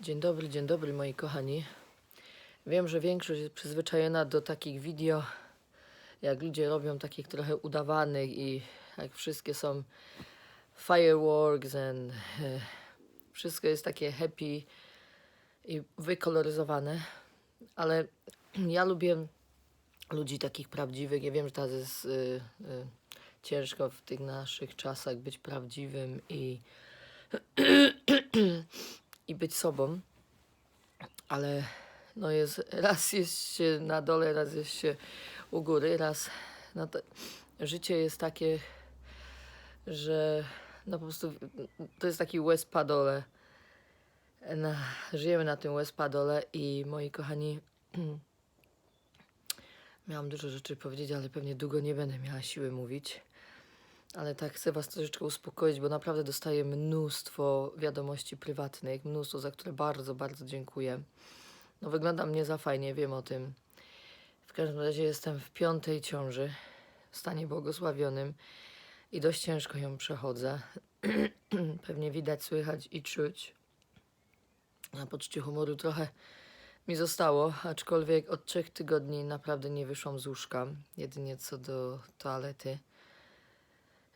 Dzień dobry, dzień dobry moi kochani. Wiem, że większość jest przyzwyczajona do takich video, jak ludzie robią takich trochę udawanych i jak wszystkie są fireworks and e, wszystko jest takie happy i wykoloryzowane, ale ja lubię ludzi takich prawdziwych. Ja wiem, że teraz jest y, y, ciężko w tych naszych czasach być prawdziwym i i być sobą, ale no jest, raz jest się na dole, raz jest się u góry, raz no życie jest takie, że no po prostu to jest taki łez padole. Na, żyjemy na tym łez padole i moi kochani, miałam dużo rzeczy powiedzieć, ale pewnie długo nie będę miała siły mówić. Ale tak chcę Was troszeczkę uspokoić, bo naprawdę dostaję mnóstwo wiadomości prywatnych, mnóstwo, za które bardzo, bardzo dziękuję. No wyglądam nie za fajnie, wiem o tym. W każdym razie jestem w piątej ciąży, w stanie błogosławionym i dość ciężko ją przechodzę. Pewnie widać, słychać i czuć. Na poczucie humoru trochę mi zostało, aczkolwiek od trzech tygodni naprawdę nie wyszłam z łóżka, jedynie co do toalety.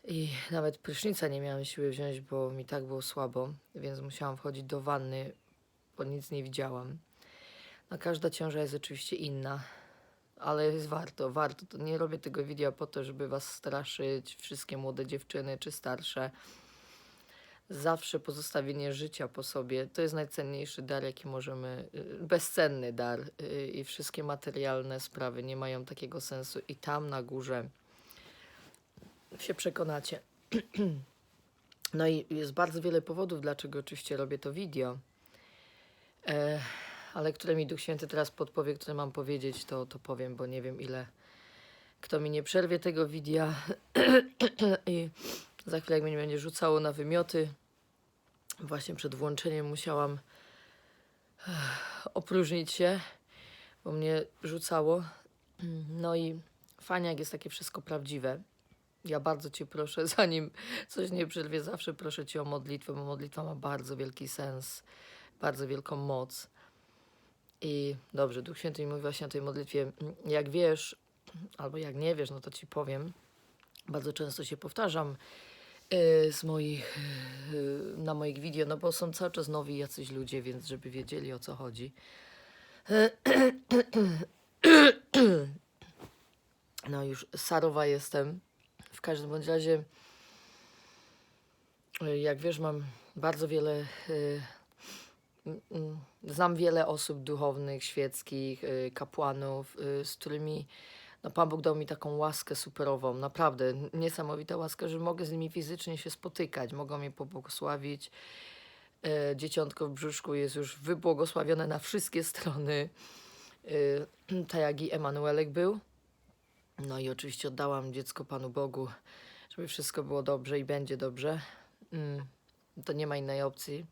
I nawet prysznica nie miałam siły wziąć, bo mi tak było słabo, więc musiałam wchodzić do wanny, bo nic nie widziałam. No każda ciąża jest oczywiście inna, ale jest warto, warto. To nie robię tego wideo po to, żeby was straszyć, wszystkie młode dziewczyny czy starsze. Zawsze pozostawienie życia po sobie to jest najcenniejszy dar, jaki możemy, y, bezcenny dar y, i wszystkie materialne sprawy nie mają takiego sensu i tam na górze się przekonacie. No i jest bardzo wiele powodów, dlaczego oczywiście robię to video. E, ale które mi Duch Święty teraz podpowie, które mam powiedzieć, to, to powiem, bo nie wiem ile kto mi nie przerwie tego wideo i za chwilę jak mnie będzie rzucało na wymioty. Właśnie przed włączeniem musiałam opróżnić się, bo mnie rzucało. No i fajnie jak jest takie wszystko prawdziwe. Ja bardzo Cię proszę, zanim coś nie przerwie, zawsze proszę Cię o modlitwę, bo modlitwa ma bardzo wielki sens, bardzo wielką moc. I dobrze, Duch Święty mi mówi właśnie o tej modlitwie. Jak wiesz, albo jak nie wiesz, no to Ci powiem. Bardzo często się powtarzam y, z moich, y, na moich video, no bo są cały czas nowi jacyś ludzie, więc żeby wiedzieli o co chodzi. No już sarowa jestem. Każdym bądź razie, y, jak wiesz, mam bardzo wiele. mm, Znam wiele osób duchownych, świeckich, y, kapłanów, z którymi no, Pan Bóg dał mi taką łaskę superową, naprawdę niesamowita łaska, że mogę z nimi fizycznie się spotykać, mogą mnie pobłogosławić. E, Dzieciątko w brzuszku jest już wybłogosławione na wszystkie strony, tak jak i Emanuelek był. No i oczywiście oddałam dziecko Panu Bogu, żeby wszystko było dobrze i będzie dobrze. Mm, to nie ma innej opcji.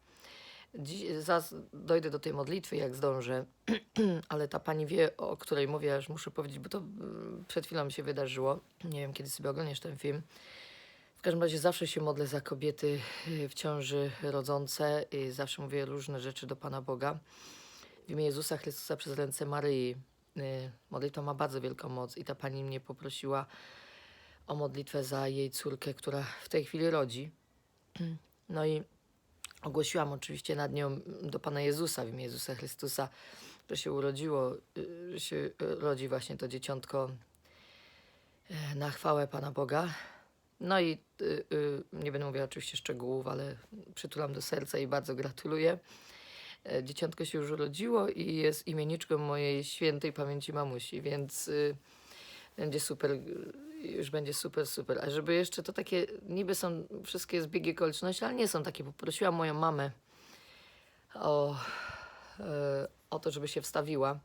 Dziś, zaraz dojdę do tej modlitwy, jak zdążę, ale ta pani wie, o której mówię, już muszę powiedzieć, bo to mm, przed chwilą się wydarzyło. Nie wiem, kiedy sobie oglądasz ten film. W każdym razie zawsze się modlę za kobiety y, w ciąży rodzące i zawsze mówię różne rzeczy do Pana Boga. W imię Jezusa Chrystusa przez ręce Maryi. Y, Modlitwa ma bardzo wielką moc i ta pani mnie poprosiła o modlitwę za jej córkę, która w tej chwili rodzi. No i ogłosiłam oczywiście nad nią do Pana Jezusa w imię Jezusa Chrystusa, że się urodziło, y, że się rodzi właśnie to dzieciątko y, na chwałę Pana Boga. No i nie będę mówiła oczywiście szczegółów, ale przytulam do serca i bardzo gratuluję. E, Dzieciątko się już urodziło i jest imienniczką mojej świętej pamięci mamusi, więc y, będzie super, y, już będzie super, super. A żeby jeszcze to takie, niby są wszystkie zbiegi okoliczności, ale nie są takie. Poprosiłam moją mamę o, e, o to, żeby się wstawiła.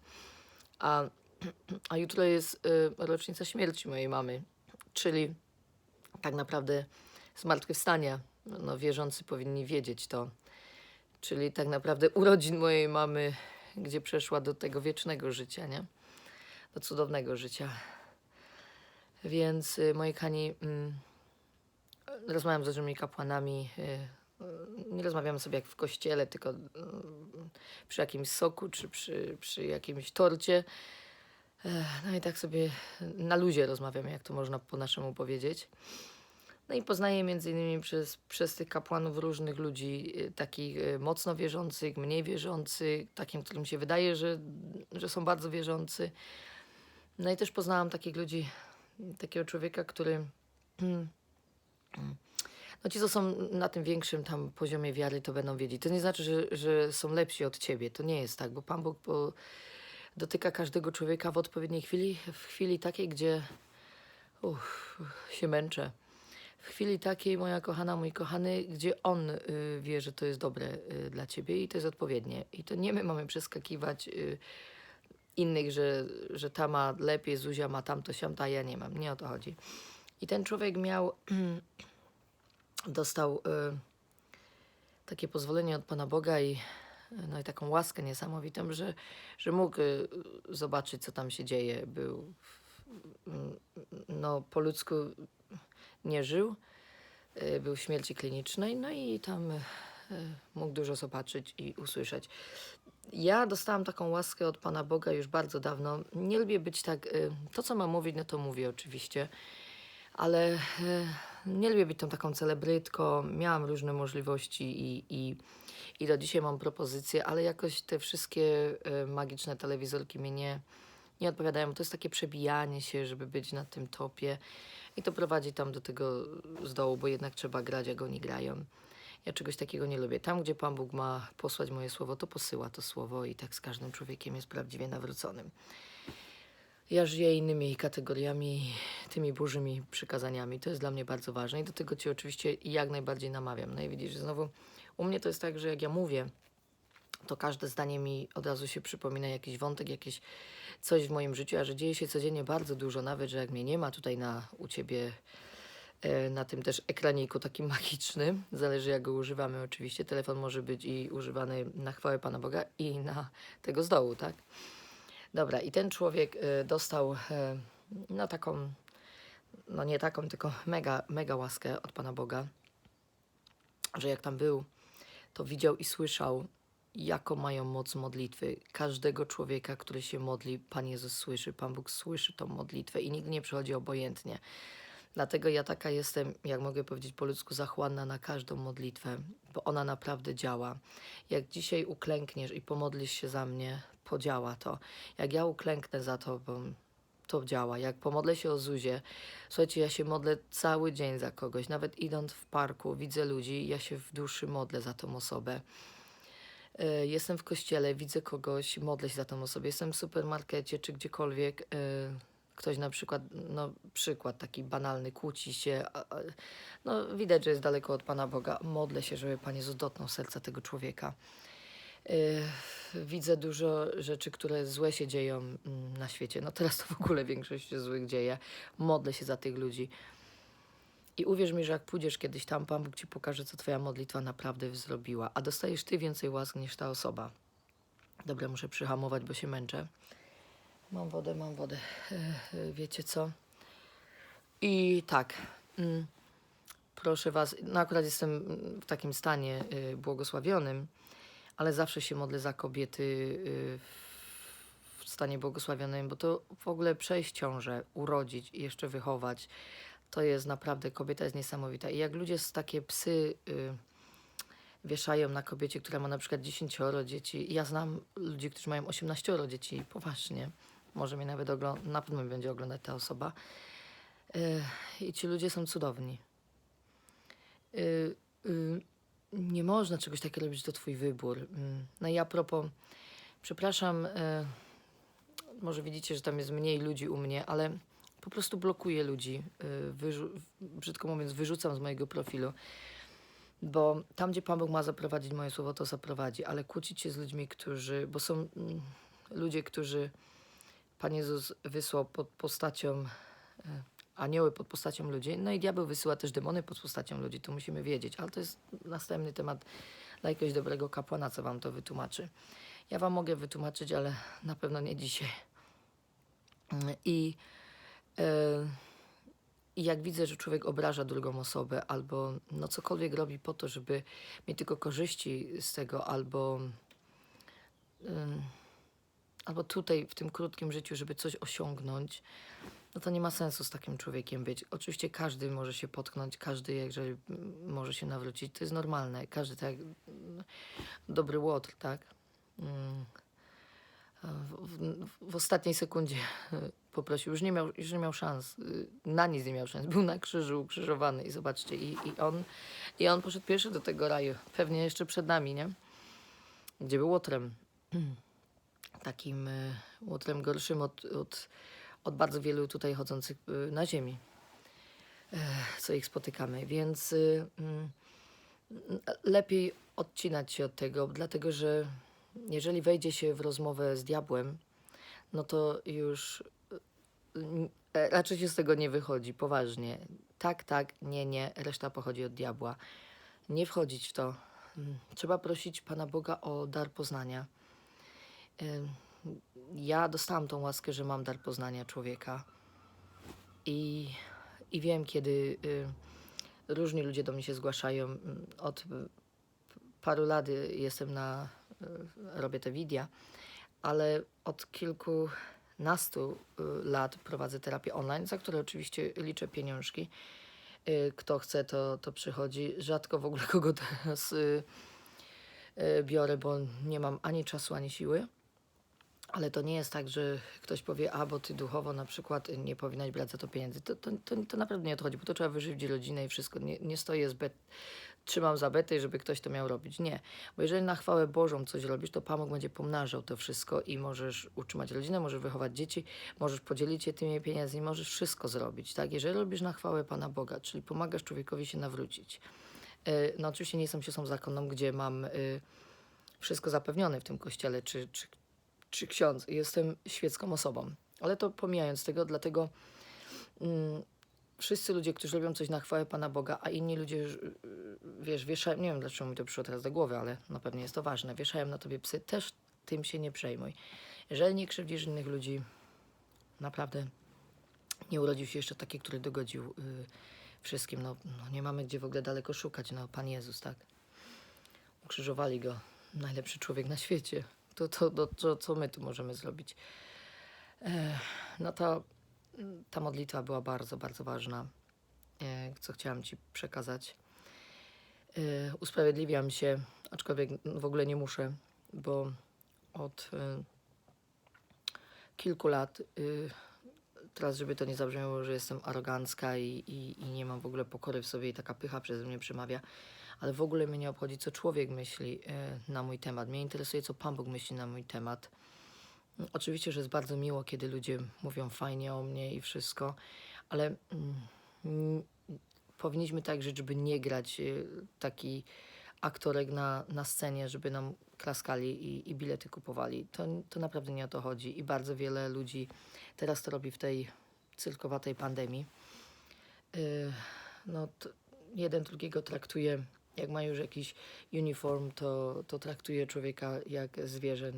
A, a jutro jest y, rocznica śmierci mojej mamy, czyli tak naprawdę zmartwychwstania. No, wierzący powinni wiedzieć to. Czyli tak naprawdę urodzin mojej mamy, gdzie przeszła do tego wiecznego życia, nie? Do cudownego życia. Więc, y, moi kochani, mm, rozmawiam z różnymi kapłanami, y, y, nie rozmawiamy sobie jak w kościele, tylko przy jakimś soku czy przy, przy jakimś torcie. E, No i tak sobie na luzie rozmawiamy, jak to można po naszemu powiedzieć. No i poznaję między innymi przez, przez tych kapłanów różnych ludzi, y, takich y, mocno wierzących, mniej wierzących, takim, którym się wydaje, że, że są bardzo wierzący. No i też poznałam takich ludzi, takiego człowieka, który. No ci, co są na tym większym tam poziomie wiary, to będą wiedzieć. To nie znaczy, że, że są lepsi od ciebie. To nie jest tak, bo Pan Bóg po, dotyka każdego człowieka w odpowiedniej chwili, w chwili takiej, gdzie uff, się męczę. W chwili takiej, moja kochana, mój kochany, gdzie on y, wie, że to jest dobre y, dla ciebie i to jest odpowiednie. I to nie my mamy przeskakiwać y, innych, że, że ta ma lepiej, Zuzia ma tamto, siamta, ja nie mam. Nie o to chodzi. I ten człowiek miał, dostał y, takie pozwolenie od Pana Boga i, no i taką łaskę niesamowitą, że, że mógł y, zobaczyć, co tam się dzieje. Był, no po ludzku nie żył, y, był w śmierci klinicznej, no i tam y, mógł dużo zobaczyć i usłyszeć. Ja dostałam taką łaskę od Pana Boga już bardzo dawno. Nie lubię być tak, y, to co mam mówić, no to mówię oczywiście, ale nie lubię być tą taką celebrytką. Miałam różne możliwości i, i, i do dzisiaj mam propozycje, ale jakoś te wszystkie magiczne telewizorki mnie nie, nie odpowiadają. To jest takie przebijanie się, żeby być na tym topie i to prowadzi tam do tego z dołu, bo jednak trzeba grać, jak oni grają. Ja czegoś takiego nie lubię. Tam, gdzie Pan Bóg ma posłać moje słowo, to posyła to słowo i tak z każdym człowiekiem jest prawdziwie nawróconym. Ja żyję innymi kategoriami, tymi bożymi przykazaniami. To jest dla mnie bardzo ważne i do tego Cię oczywiście jak najbardziej namawiam. No i widzisz, znowu u mnie to jest tak, że jak ja mówię, to każde zdanie mi od razu się przypomina jakiś wątek, jakieś coś w moim życiu, a że dzieje się codziennie bardzo dużo, nawet że jak mnie nie ma tutaj na, u Ciebie e, na tym też ekraniku takim magicznym, zależy jak go używamy oczywiście. Telefon może być i używany na chwałę Pana Boga i na tego z dołu, tak? Dobra, i ten człowiek e, dostał e, no taką, no nie taką, tylko mega, mega łaskę od Pana Boga, że jak tam był, to widział i słyszał, jaką mają moc modlitwy. Każdego człowieka, który się modli, Pan Jezus słyszy, Pan Bóg słyszy tą modlitwę i nigdy nie przychodzi obojętnie. Dlatego ja taka jestem, jak mogę powiedzieć po ludzku, zachłanna na każdą modlitwę, bo ona naprawdę działa. Jak dzisiaj uklękniesz i pomodlisz się za mnie, podziała to. Jak ja uklęknę za tobą, to działa. Jak pomodlę się o Zuzie, słuchajcie, ja się modlę cały dzień za kogoś. Nawet idąc w parku, widzę ludzi, ja się w duszy modlę za tą osobę. E, Jestem w kościele, widzę kogoś, modlę się za tą osobę. Jestem w supermarkecie czy gdziekolwiek. e, Ktoś na przykład, no przykład taki banalny, kłóci się, no widać, że jest daleko od Pana Boga. Modlę się, żeby Pan Jezus dotknął serca tego człowieka. E, Widzę dużo rzeczy, które złe się dzieją mm, na świecie. No teraz to w ogóle większość złych dzieje. Modlę się za tych ludzi. I uwierz mi, że jak pójdziesz kiedyś tam, Pan Bóg ci pokaże, co twoja modlitwa naprawdę zrobiła, a dostajesz ty więcej łask niż ta osoba. Dobra, muszę przyhamować, bo się męczę. Mam wodę, mam wodę. E, e, Wiecie co? I tak. mm, Proszę was, no akurat jestem w takim stanie y, błogosławionym, ale zawsze się modlę za kobiety w stanie błogosławionym, bo to w ogóle przejść ciążę, urodzić i jeszcze wychować, to jest naprawdę, kobieta jest niesamowita. I jak ludzie takie psy y, wieszają na kobiecie, która ma na przykład 10 dzieci, ja znam ludzi, którzy mają 18 dzieci, poważnie, może mnie nawet oglądać, na pewno będzie oglądać ta osoba. Y, I ci ludzie są cudowni. Y, y, nie można czegoś takiego robić, to twój wybór. Mm, No i a propos, przepraszam, y, może widzicie, że tam jest mniej ludzi u mnie, ale po prostu blokuję ludzi, y, wyrzu- brzydko mówiąc, wyrzucam z mojego profilu. Bo tam, gdzie Pan Bóg ma zaprowadzić moje słowo, to zaprowadzi, ale kłócić się z ludźmi, którzy, bo są mm, ludzie, którzy Pan Jezus wysłał pod postacią e, anioły pod postacią ludzi, no i diabeł wysyła też demony pod postacią ludzi, to musimy wiedzieć, ale to jest następny temat dla jakiegoś dobrego kapłana, co wam to wytłumaczy. Ja wam mogę wytłumaczyć, ale na pewno nie dzisiaj. Mm, I, I jak widzę, że człowiek obraża drugą osobę, albo no cokolwiek robi po to, żeby mieć tylko korzyści z tego, albo, albo tutaj w tym krótkim życiu, żeby coś osiągnąć, no to nie ma sensu z takim człowiekiem być. Oczywiście każdy może się potknąć, każdy jeżeli może się nawrócić, to jest normalne. Każdy tak, dobry łotr, tak? Mm. W, w, w ostatniej sekundzie poprosił, już nie miał, już nie miał szans, y, na nic nie miał szans, był na krzyżu ukrzyżowany i zobaczcie, i, i, on, i on poszedł pierwszy do tego raju, pewnie jeszcze przed nami, nie? Gdzie był łotrem, takim y, łotrem gorszym od, od, od bardzo wielu tutaj chodzących y, na ziemi, Ech, co ich spotykamy, więc mm, lepiej odcinać się od tego, dlatego że jeżeli wejdzie się w rozmowę z diabłem, no to już e, raczej się z tego nie wychodzi, poważnie. Tak, tak, nie, nie, reszta pochodzi od diabła. Nie wchodzić w to. Mm, Trzeba prosić Pana Boga o dar poznania. Ja dostałam tą łaskę, że mam dar poznania człowieka. I, i wiem, kiedy y, różni ludzie do mnie się zgłaszają. Mm, Od paru lat y, jestem na, y, robię te widia, ale od kilkunastu y, lat prowadzę terapię online, za które oczywiście liczę pieniążki. Y, Kto chce, to, to przychodzi. Rzadko w ogóle kogo teraz y, biorę, bo nie mam ani czasu, ani siły. Ale to nie jest tak, że ktoś powie, a bo ty duchowo na przykład nie powinnaś brać za to pieniędzy. To, to, to, to naprawdę nie odchodzi, bo to trzeba wyżywić rodzinę i wszystko. Nie, nie z bet, trzymam za bety, żeby ktoś to miał robić. Nie. Bo jeżeli na chwałę Bożą coś robisz, to Pan Bóg będzie pomnażał to wszystko i możesz utrzymać rodzinę, możesz wychować dzieci, możesz podzielić się tymi pieniędzmi, możesz wszystko zrobić. Tak? Jeżeli robisz na chwałę Pana Boga, czyli pomagasz człowiekowi się nawrócić. Yy, No oczywiście nie jestem siostrą zakonną, gdzie mam yy, wszystko zapewnione w tym kościele, czy, czy, czy ksiądz. Jestem świecką osobą. Ale to pomijając tego, dlatego mm, wszyscy ludzie, którzy robią coś na chwałę Pana Boga, a inni ludzie, wiesz, wieszają, nie wiem dlaczego mi to przyszło teraz do głowy, ale na pewno jest to ważne, wieszają na tobie psy, też tym się nie przejmuj. Jeżeli nie krzywdzisz innych ludzi, naprawdę nie urodził się jeszcze taki, który dogodził y, wszystkim. No, no nie mamy gdzie w ogóle daleko szukać. No, Pan Jezus, tak? Ukrzyżowali go. Najlepszy człowiek na świecie. To, to, to, to co my tu możemy zrobić? E, no to ta modlitwa była bardzo, bardzo ważna, e, co chciałam Ci przekazać. E, usprawiedliwiam się, aczkolwiek w ogóle nie muszę, bo od e, kilku lat, teraz żeby to nie zabrzmiało, że jestem arogancka i, i, i nie mam w ogóle pokory w sobie i taka pycha przeze mnie przemawia, ale w ogóle mnie nie obchodzi, co człowiek myśli na mój temat. Mnie interesuje, co Pan Bóg myśli na mój temat. Oczywiście, że jest bardzo miło, kiedy ludzie mówią fajnie o mnie i wszystko, ale mm, powinniśmy tak żeby nie grać y, taki aktorek na, na scenie, żeby nam klaskali i, i bilety kupowali. To, to naprawdę nie o to chodzi. I bardzo wiele ludzi teraz to robi w tej cyrkowatej pandemii. Y, no, jeden drugiego traktuje, jak ma już jakiś uniform, to, to traktuje człowieka jak zwierzę,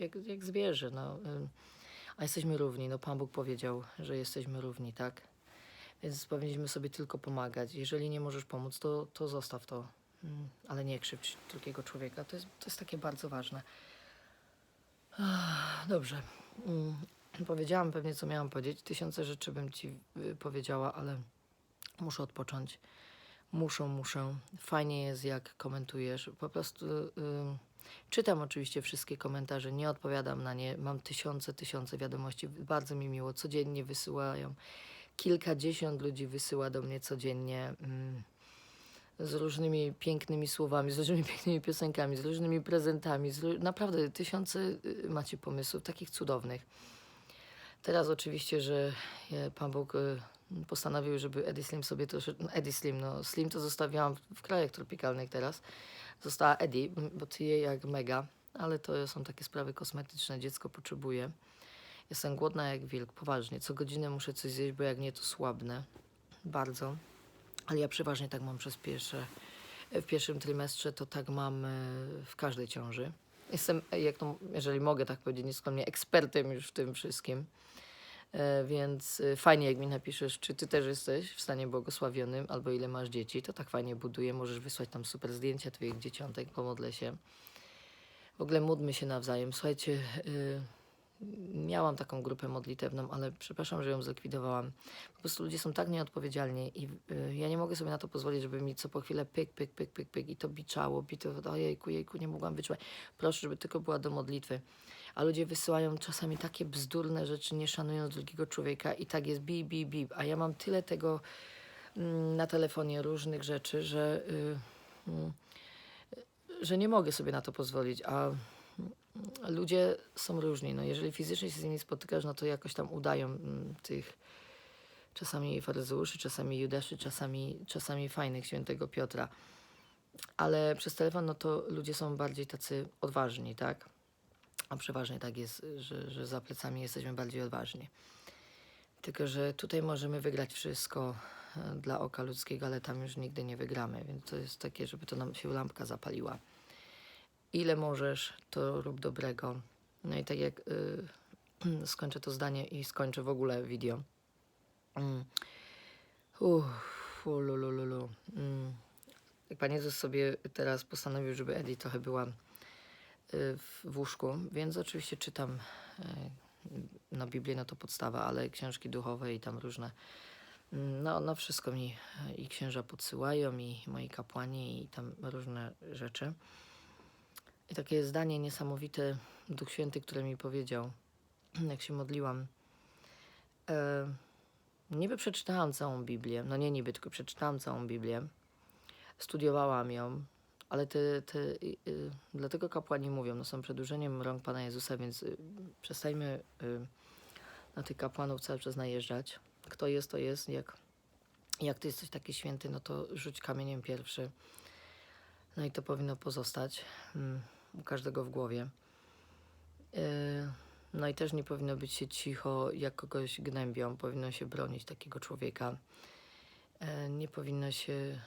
jak, jak zwierzę, no. A jesteśmy równi, no Pan Bóg powiedział, że jesteśmy równi, tak? Więc powinniśmy sobie tylko pomagać. Jeżeli nie możesz pomóc, to, to zostaw to. Mm, Ale nie krzywdź drugiego człowieka. To jest, to jest takie bardzo ważne. Dobrze. Mm, Powiedziałam pewnie, co miałam powiedzieć. Tysiące rzeczy bym ci y, powiedziała, ale muszę odpocząć. Muszę, muszę. Fajnie jest, jak komentujesz. Po prostu y, czytam oczywiście wszystkie komentarze, nie odpowiadam na nie. Mam tysiące, tysiące wiadomości. Bardzo mi miło. Codziennie wysyłają. Kilkadziesiąt ludzi wysyła do mnie codziennie. Mm, z różnymi pięknymi słowami, z różnymi pięknymi piosenkami, z różnymi prezentami. Z, naprawdę tysiące y, macie pomysłów, takich cudownych. Teraz oczywiście, że e, Pan Bóg e, postanowił, żeby Eddie Slim sobie troszeczkę... Eddie Slim, no Slim to zostawiałam w krajach tropikalnych teraz. Została Eddie, bo ty je jak mega, ale to są takie sprawy kosmetyczne, dziecko potrzebuje. Jestem głodna jak wilk, poważnie. Co godzinę muszę coś zjeść, bo jak nie, to słabnę. Bardzo. Ale ja przeważnie tak mam przez pierwsze, w pierwszym trymestrze, to tak mam e, w każdej ciąży. Jestem, e, jak to, jeżeli mogę tak powiedzieć, nieskromnie, ekspertem już w tym wszystkim. E, Więc y, fajnie, jak mi napiszesz, czy ty też jesteś w stanie błogosławionym, albo ile masz dzieci, to tak fajnie buduje. Możesz wysłać tam super zdjęcia twoich dzieciątek, pomodlę się. W ogóle módlmy się nawzajem. Słuchajcie, y, miałam taką grupę modlitewną, ale przepraszam, że ją zlikwidowałam. Po prostu ludzie są tak nieodpowiedzialni i y, ja nie mogę sobie na to pozwolić, żeby mi co po chwilę pyk, pyk, pyk, pyk, pyk i to biczało, bito, ojejku, jejku, nie mogłam wytrzymać. Proszę, żeby tylko była do modlitwy. A ludzie wysyłają czasami takie bzdurne rzeczy, nie szanując drugiego człowieka i tak jest bip, bip, bip. A ja mam tyle tego mm, na telefonie, różnych rzeczy, że, y, mm, że nie mogę sobie na to pozwolić. A ludzie są różni. No, jeżeli fizycznie się z nimi spotykasz, no to jakoś tam udają mm, tych czasami faryzeuszy, czasami judaszy, czasami, czasami fajnych świętego Piotra. Ale przez telefon, no to ludzie są bardziej tacy odważni, tak? A przeważnie tak jest, że, że za plecami jesteśmy bardziej odważni. Tylko, że tutaj możemy wygrać wszystko e, dla oka ludzkiego, ale tam już nigdy nie wygramy. Więc to jest takie, żeby to nam się lampka zapaliła. Ile możesz, to rób dobrego. No i tak jak y, skończę to zdanie i skończę w ogóle video. Mm. Uff, ulululu. Mm. Jak Pan Jezus sobie teraz postanowił, żeby Edi trochę była y, w, łóżku, więc oczywiście czytam y, no Biblię, no to podstawa, ale książki duchowe i tam różne. mm, No, no wszystko mi y, i księża podsyłają, i moi kapłani, i tam różne rzeczy. I takie zdanie niesamowite, Duch Święty, które mi powiedział, jak się modliłam. E, niby przeczytałam całą Biblię, no nie niby, tylko przeczytałam całą Biblię, studiowałam ją, ale te, te, y, y, dlatego kapłani mówią, no są przedłużeniem rąk Pana Jezusa, więc y, przestańmy y, na tych kapłanów cały czas najeżdżać. Kto jest, to jest. Jak, jak ty jesteś taki święty, no to rzuć kamieniem pierwszy. No i to powinno pozostać mm, u każdego w głowie. Yy, No i też nie powinno być się cicho, jak kogoś gnębią. Powinno się bronić takiego człowieka. Yy, Nie powinno się,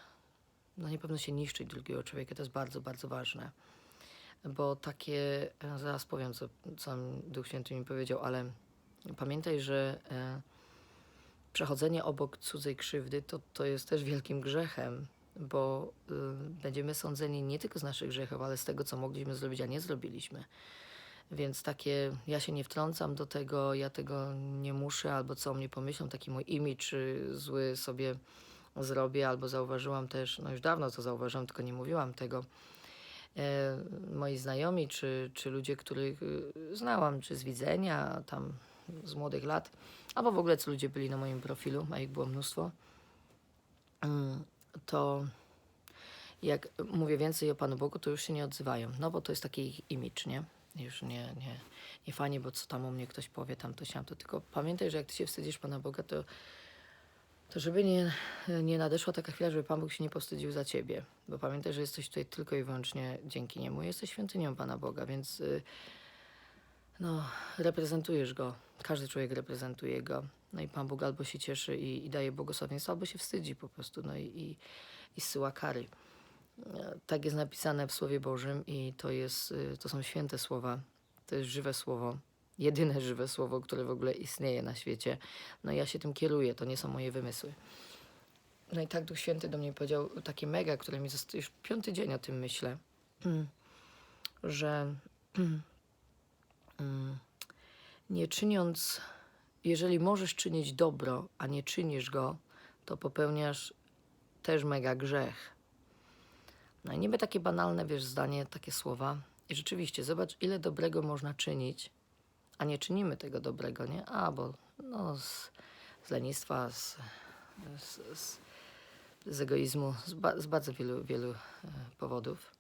no nie powinno się niszczyć drugiego człowieka. To jest bardzo, bardzo ważne. Bo takie, e, zaraz powiem, co, co Duch Święty mi powiedział, ale pamiętaj, że e, przechodzenie obok cudzej krzywdy to, to jest też wielkim grzechem, bo y, będziemy sądzeni nie tylko z naszych grzechów, ale z tego, co mogliśmy zrobić, a nie zrobiliśmy. Więc takie, ja się nie wtrącam do tego, ja tego nie muszę, albo co o mnie pomyślą, taki mój image y, zły sobie zrobię, albo zauważyłam też, no już dawno to zauważyłam, tylko nie mówiłam tego, e, moi znajomi, czy, czy ludzie, których y, znałam, czy z widzenia, tam z młodych lat, albo w ogóle co ludzie byli na moim profilu, a ich było mnóstwo, mm, to jak mówię więcej o Panu Bogu, to już się nie odzywają, no bo to jest taki ich nie? Już nie, nie, nie fajnie, bo co tam o mnie ktoś powie, tam to siam, to tylko pamiętaj, że jak ty się wstydzisz Pana Boga, to, to żeby nie, nie nadeszła taka chwila, żeby Pan Bóg się nie powstydził za ciebie, bo pamiętaj, że jesteś tutaj tylko i wyłącznie dzięki Niemu, jesteś świątynią Pana Boga, więc y, no, reprezentujesz Go, każdy człowiek reprezentuje Go, no i Pan Bóg albo się cieszy i, i daje błogosławieństwo, albo się wstydzi po prostu, no i, i, i zsyła kary. E, Tak jest napisane w Słowie Bożym i to, jest, y, to są święte słowa. To jest żywe słowo. Jedyne żywe słowo, które w ogóle istnieje na świecie. No i ja się tym kieruję, to nie są moje wymysły. No i tak Duch Święty do mnie powiedział takie mega, które mi zostało, już piąty dzień o tym myślę, że mm, nie czyniąc, jeżeli możesz czynić dobro, a nie czynisz go, to popełniasz też mega grzech. No i niby takie banalne, wiesz, zdanie, takie słowa. I rzeczywiście, zobacz, ile dobrego można czynić, a nie czynimy tego dobrego, nie? A, bo no, z, z lenistwa, z, z, z, z egoizmu, z, ba, z bardzo wielu, wielu e, powodów.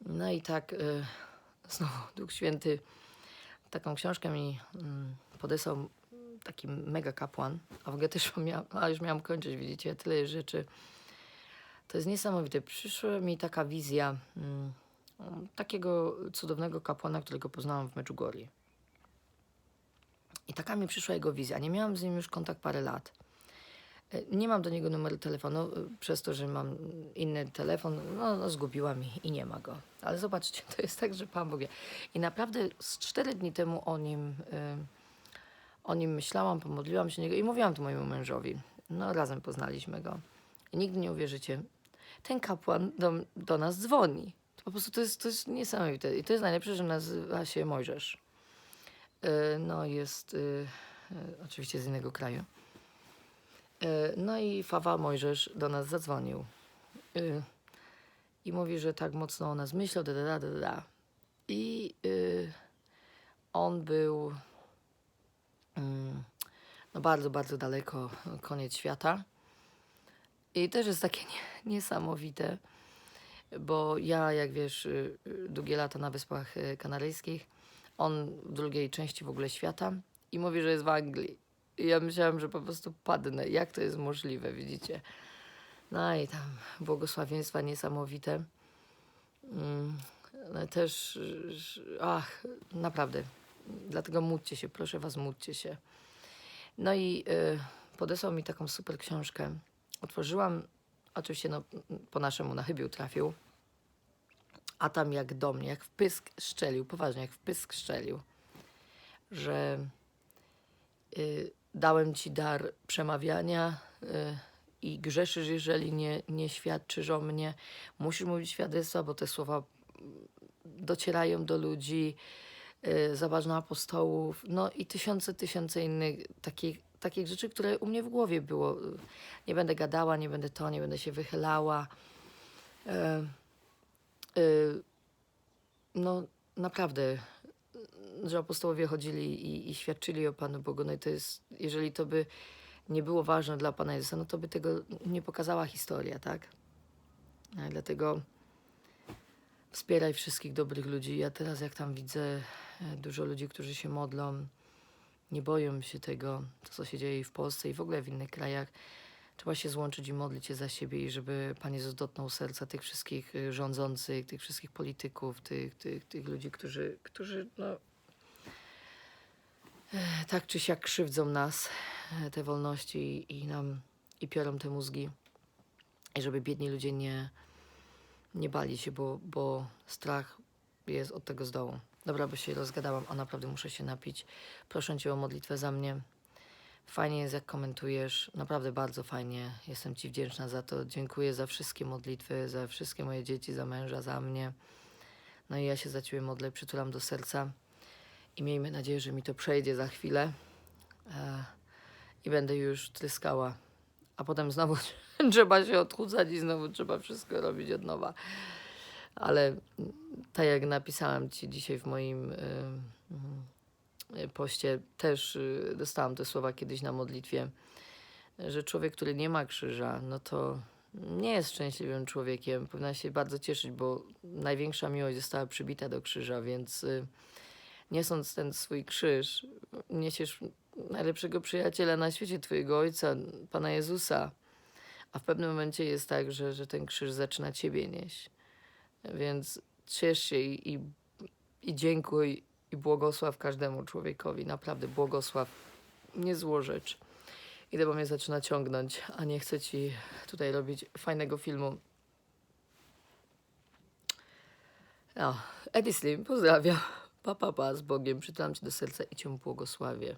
No i tak e, znowu Duch Święty taką książkę mi mm, podesłał taki mega kapłan, a w ogóle też miał, a już miałam kończyć, widzicie, tyle rzeczy. To jest niesamowite. Przyszła mi taka wizja mm, takiego cudownego kapłana, którego poznałam w Medjugorje. I taka mi przyszła jego wizja. Nie miałam z nim już kontakt parę lat. E, Nie mam do niego numeru telefonu, e, przez to, że mam inny telefon, no, no zgubiłam i, i nie ma go. Ale zobaczcie, to jest tak, że Pan Bóg wie. I naprawdę z cztery dni temu o nim, y, o nim myślałam, pomodliłam się niego i mówiłam to mojemu mężowi. No, razem poznaliśmy go. I nigdy nie uwierzycie, ten kapłan do, do nas dzwoni. To po prostu to jest, to jest niesamowite. I to jest najlepsze, że nazywa się Mojżesz. E, No, jest e, e, oczywiście z innego kraju. No i Fawa Mojżesz do nas zadzwonił. I mówi, że tak mocno o nas myślał, da, da, da, da. I on był no bardzo, bardzo daleko, koniec świata. I też jest takie nie, niesamowite, bo ja, jak wiesz, y, y, długie lata na Wyspach y, Kanaryjskich, on w drugiej części w ogóle świata i mówi, że jest w Anglii. I ja myślałam, że po prostu padnę. Jak to jest możliwe, widzicie? No i tam błogosławieństwa niesamowite. Mm, ale też, y, ach, naprawdę. Dlatego módlcie się, proszę was, módlcie się. No i y, podesłał mi taką super książkę. Otworzyłam, oczywiście no, po naszemu na chybił trafił, a tam jak do mnie, jak w pysk szczelił, poważnie, jak w pysk szczelił, że y, dałem ci dar przemawiania y, i grzeszysz, jeżeli nie, nie świadczysz o mnie. Musisz mówić świadectwa, bo te słowa mm, docierają do ludzi, y, zobacz na apostołów, no i tysiące, tysiące innych takich, takich rzeczy, które u mnie w głowie było. Nie będę gadała, nie będę to, nie będę się wychylała. E, y, no naprawdę, że apostołowie chodzili i, i świadczyli o Panu Bogu, no i to jest, jeżeli to by nie było ważne dla Pana Jezusa, no to by tego nie pokazała historia, tak? Dlatego wspieraj wszystkich dobrych ludzi. Ja teraz jak tam widzę e, dużo ludzi, którzy się modlą, nie boją się tego, co się dzieje w Polsce i w ogóle w innych krajach. Trzeba się złączyć i modlić się za siebie i żeby Pan Jezus dotknął serca tych wszystkich y, rządzących, tych wszystkich polityków, tych, tych, tych ludzi, którzy, którzy no, e, tak czy siak krzywdzą nas, e, te wolności i nam i piorą te mózgi. I żeby biedni ludzie nie, nie bali się, bo, bo strach jest od tego z dołu. Dobra, bo się rozgadałam, a naprawdę muszę się napić. Proszę Cię o modlitwę za mnie. Fajnie jest, jak komentujesz. Naprawdę bardzo fajnie. Jestem Ci wdzięczna za to. Dziękuję za wszystkie modlitwy, za wszystkie moje dzieci, za męża, za mnie. No i ja się za Ciebie modlę, przytulam do serca i miejmy nadzieję, że mi to przejdzie za chwilę e, i będę już tryskała. A potem znowu trzeba się odchudzać i znowu trzeba wszystko robić od nowa. Ale mm, tak jak napisałam Ci dzisiaj w moim y, y, poście, też y, dostałam te słowa kiedyś na modlitwie, że człowiek, który nie ma krzyża, no to nie jest szczęśliwym człowiekiem. Powinna się bardzo cieszyć, bo największa miłość została przybita do krzyża, więc y, niosąc ten swój krzyż, niesiesz najlepszego przyjaciela na świecie, Twojego Ojca, Pana Jezusa. A w pewnym momencie jest tak, że, że ten krzyż zaczyna Ciebie nieść. Więc ciesz się i, i, i dziękuj i błogosław każdemu człowiekowi. Naprawdę błogosław. Nie zło rzecz. Idę, bo mnie zaczyna ciągnąć, a nie chcę ci tutaj robić fajnego filmu. No, Eddie Slim, pozdrawiam. Pa, pa, pa, z Bogiem. Przytulam cię do serca i cię błogosławię.